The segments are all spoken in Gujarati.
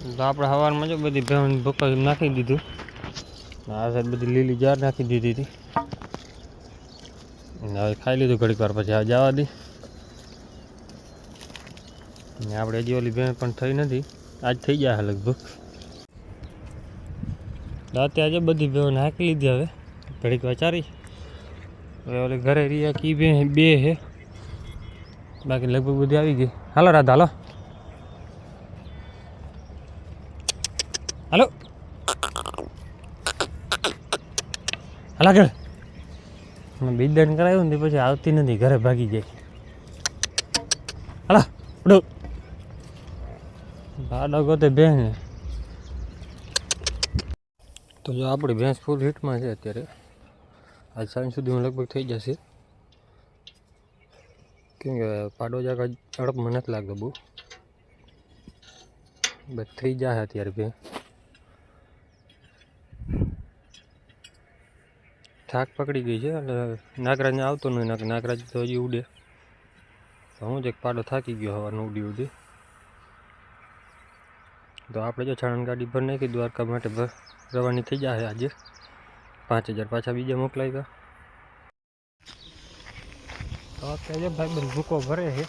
તો આપણે સવારમાં જો બધી ભેણ ભૂકો નાખી દીધું. આ સાઈડ બધી લીલી જાર નાખી દીધી હતી. હવે ખાઈ લીધું ઘડીક વાર પછી આ જવા દી. ને આપણે હજી ઓલી ભેણ પણ થઈ નથી. આજ થઈ ગયા લગભગ. રાતે આજે બધી ભેણ નાખી લીધી હવે. ઘડીક વાર ચારી. હવે ઓલી ઘરે રહ્યા કી બે બે છે. બાકી લગભગ બધી આવી ગઈ. હાલો રાધા, હાલો. હાલો હાલા ઘર બીજદાન કરાવ્યું ને પછી આવતી નથી ઘરે ભાગી જાય. હાલા ઉડો ભાડો ગોતે બેન તો જો આપણી ભેંસ ફૂલ હિટમાં છે અત્યારે. આજ સાંજ સુધીમાં લગભગ થઈ જશે. કેમ કે પાડો જાગ ઝડપમાં નથી લાગતો બહુ. બસ થઈ જાય અત્યારે ભેંસ. થાક પકડી ગઈ છે એટલે નાગરાજને આવતો નહીં નાગરાજ તો હજી ઉડે. તો હું જ એક પાડો થાકી ગયો હવાનો ઉડી ઉડી. તો આપણે જો છાણન ગાડી ભર નાખી, દ્વારકા માટે રવાની થઈ જાય આજે. પાંચ હજાર પાછા બીજા મોકલાવ્યા. તો અત્યારે ભાઈ બંધ ભૂકો ભરે છે.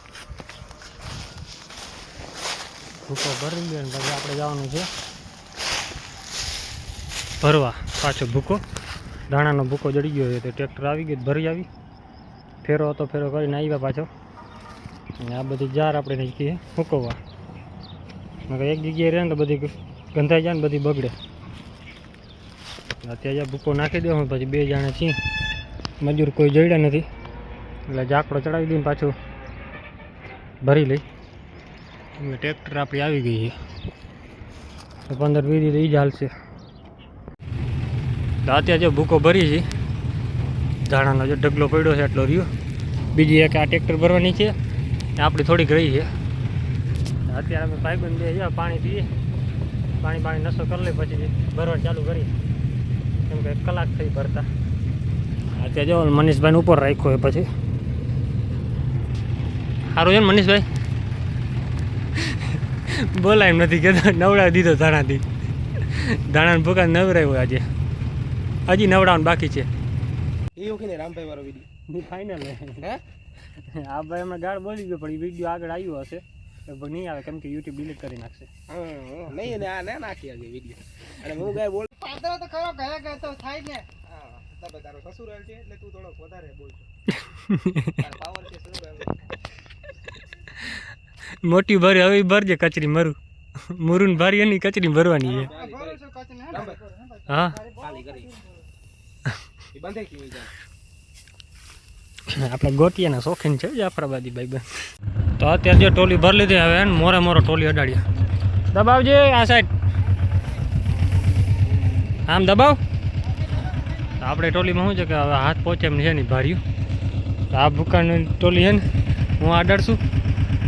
ભૂકો ભરી લે પછી આપણે જવાનું છે. ભરવા, પાછો ભૂકો. દાણાનો ભૂકો જડી ગયો તો ટ્રેક્ટર આવી ગયું, ભરી આવી. ફેરો હતો, ફેરો કરીને આવ્યા પાછો. અને આ બધી જાર આપણે નાખીએ મૂકવવા એક જગ્યાએ રહે ને તો બધી ગંધાઈ જાય ને બધી બગડે. અત્યારે ભૂકો નાખી દેવું, પછી બે જાણે છીએ મજૂર કોઈ જડ્યા નથી. એટલે ઝાકડો ચડાવી દઈને પાછું ભરી લઈ. એટલે ટ્રેક્ટર આપણી આવી ગઈ છે. પંદર વીસ તો એ જ હાલશે. તો અત્યારે જો ભૂકો ભરી છે. ધાણાનો જો ઢગલો પડ્યો છે એટલો રહ્યો. બીજી એક આ ટ્રેક્ટર ભરવાની છે. ને આપણી થોડીક રહી છે. અત્યારે અમે ભાઈબંધ બે છે, પાણી પીએ. પાણી પાણી નશો કરી લઈએ પછી ભરવાનું ચાલુ કરી કેમ કે કલાક થઈ ભરતા. અત્યારે જો મનીષભાઈને ઉપર રાખ્યો હોય પછી. સારું છે ને મનીષભાઈ? બોલાય નથી કહેતો. નવડાવી દીધો ધાણાથી. ધાણાને ભૂકા નવરાવ્યો આજે. હજી નવડાવવાનું બાકી છે. એ ઓળખીને રામભાઈ વાળો વીડિયો ફાઇનલ હે. આ ભાઈ હમણાં ગાળ બોલી ગયો પણ એ વીડિયો આગળ આવ્યો હશે. પણ નહીં આવે કેમ કે યુટ્યુબ ડિલીટ કરી નાખશે. હા નહીં ને આ ના નાખી આજે વીડિયો અને હું ગાય બોલ પાતળો તો ખરો ગયા ગયા તો થાય ને. તારો સસુરાલ છે એટલે તું થોડોક વધારે બોલજો પાવર છે મોટી ભરી હવે ભરજે કચરી મરું. મુરુન ભરી એની કચરી ભરવાની છે. હે રામભાઈ હા ખાલી કરી એ બંધ કેવી જાય આપણે ગોટિયાના શોખીન છે, જાફરાબાદી ભાઈ તો અત્યારે જે ટોલી ભરી લીધી હવે મોરે મોરો ટોલી અડાડ્યા. દબાવજે આ સાઈડ આમ દબાવ. આપણે ટોલીમાં શું છે કે હવે હાથ પહોંચે એમ છે નહીં ભાર્યું. તો આ ભૂકાની ટોલી છે ને, હું અડાડશું.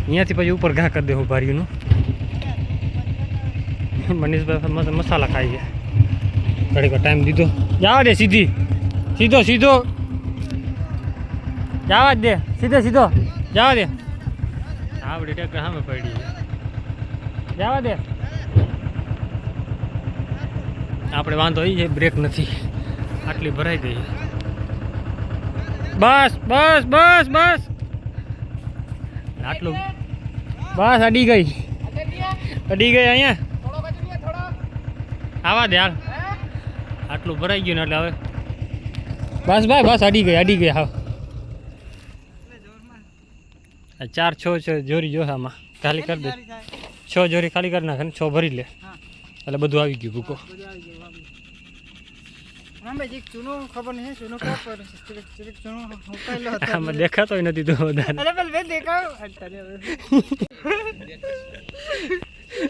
અહીંયાથી પછી ઉપર ઘા કરી દઉં ભાર્યુંનું. મનીષભાઈ મસાલા ખાઈ છે ઘડીક ટાઈમ દીધો. જાવ દે સીધી. સીધો સીધો. જવા જ દે. સીધો સીધો. જવા દે. આપડી ટેકર સામે પડી જવા દે. આપણે વાંધો એ છે બ્રેક નથી. આટલી ભરાઈ ગઈ બસ બસ બસ બસ. આટલું? બસ અડી ગઈ. અડી ગઈ અહીંયા. થોડો આવા દે હાલ. આટલું ભરાઈ ગયું ને એટલે હવે બસ ભાઈ બસ અડી ગઈ અડી ગઈ હા. ચાર છ છ જોરી જો આમાં. ખાલી કરી દે. છ જોરી ખાલી કરી નાખે ને છ ભરી લે. એટલે બધું આવી ગયું ભૂકો. ગયું દેખાતોય નથી તો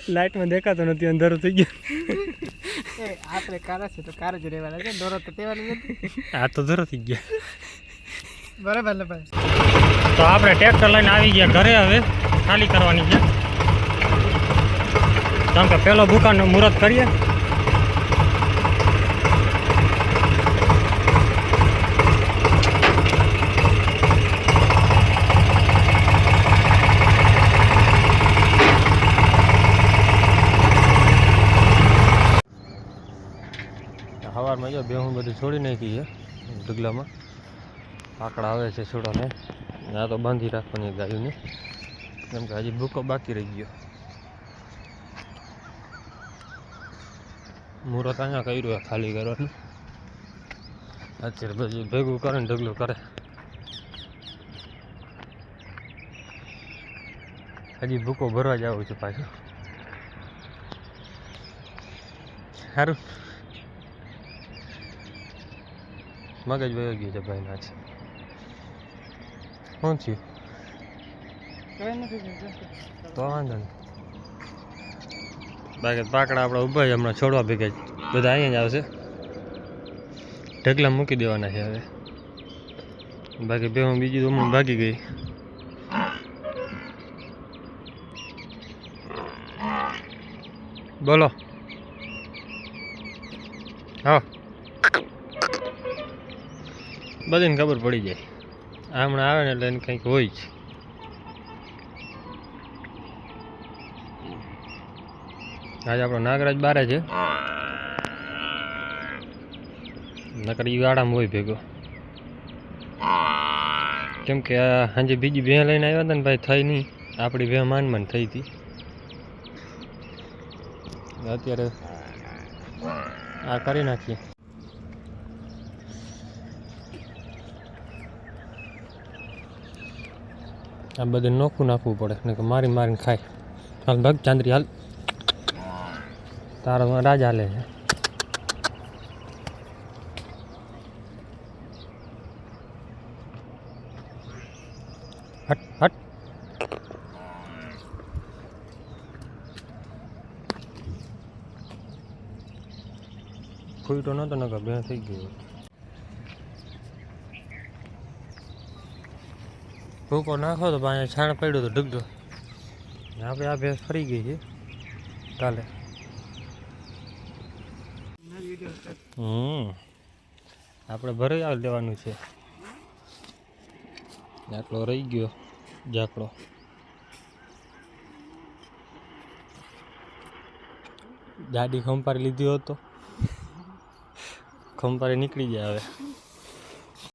લાઈટમાં દેખાતો નથી અંધારું થઈ ગયું. આપણે કારા છે તો કાર જ રહેવાના છે. દોરો તો તેવાની નથી આ તો ધરો થઈ ગયા. બરાબર ને ભાઈ? તો આપણે ટ્રેક્ટર લઈને આવી ગયા ઘરે હવે. ખાલી કરવાની છે. કારણ કે પહેલો ભૂકાનો મુહૂર્ત કરીએ. સવારમાં જો બે હું બધી છોડી નાખી છે, ઢગલામાં. આકડા આવે છે છોડોને. આ તો બાંધી રાખવાની ગાયોને. કેમ કે હજી ભૂકો બાકી રહી ગયો. મુહૂર્ત અહીંયા કર્યું ખાલી કરવાનું. અત્યારે પછી ભેગું કરે ને ઢગલું કરે. હજી ભૂકો ભરવા જવું છે પાછું. સારું મગજ વયો ગયું છે ભાઈ ના છે શું થયું. તો વાંધો નહીં. બાકી પાકડા આપણે ઊભા છે હમણાં છોડવા ભેગા બધા અહીંયા જ આવશે. ઢગલા મૂકી દેવાના છે હવે. બાકી બે હું બીજી તો ભાગી ગઈ. બોલો. હા. બધાને ખબર પડી જાય. હમણાં આવે ને એટલે એને કંઈક હોય જ. આજે આપણો નાગરાજ બારે છે. નકર ઈ વાડામાં હોય ભેગો. કેમ કે આ સાંજે બીજી ભેં લઈને આવ્યા હતા ને ભાઈ થઈ નહીં. આપણી ભેં માન માન થઈ હતી. અત્યારે આ કરી નાખીએ. આ બધું નોખું નાખવું પડે ને કે મારી મારીને ખાય. હાલ ભગ, ચાંદરી, હાલ. તારો રાજ હાલે છે. હટ હટ. ફૂટો નતો નકર બે થઈ ગયો. ભૂકો નાખો તો પાછા છાણ પડ્યું તો ડૂબજો આપણે આ ભેંસ ફરી ગઈ છે. કાલે હમ. આપણે ભરાઈ આવી દેવાનું છે. આટલો રહી ગયો. ઝાકડો ગાડી ખંપારી લીધી હતો ખંપારી નીકળી જાય હવે.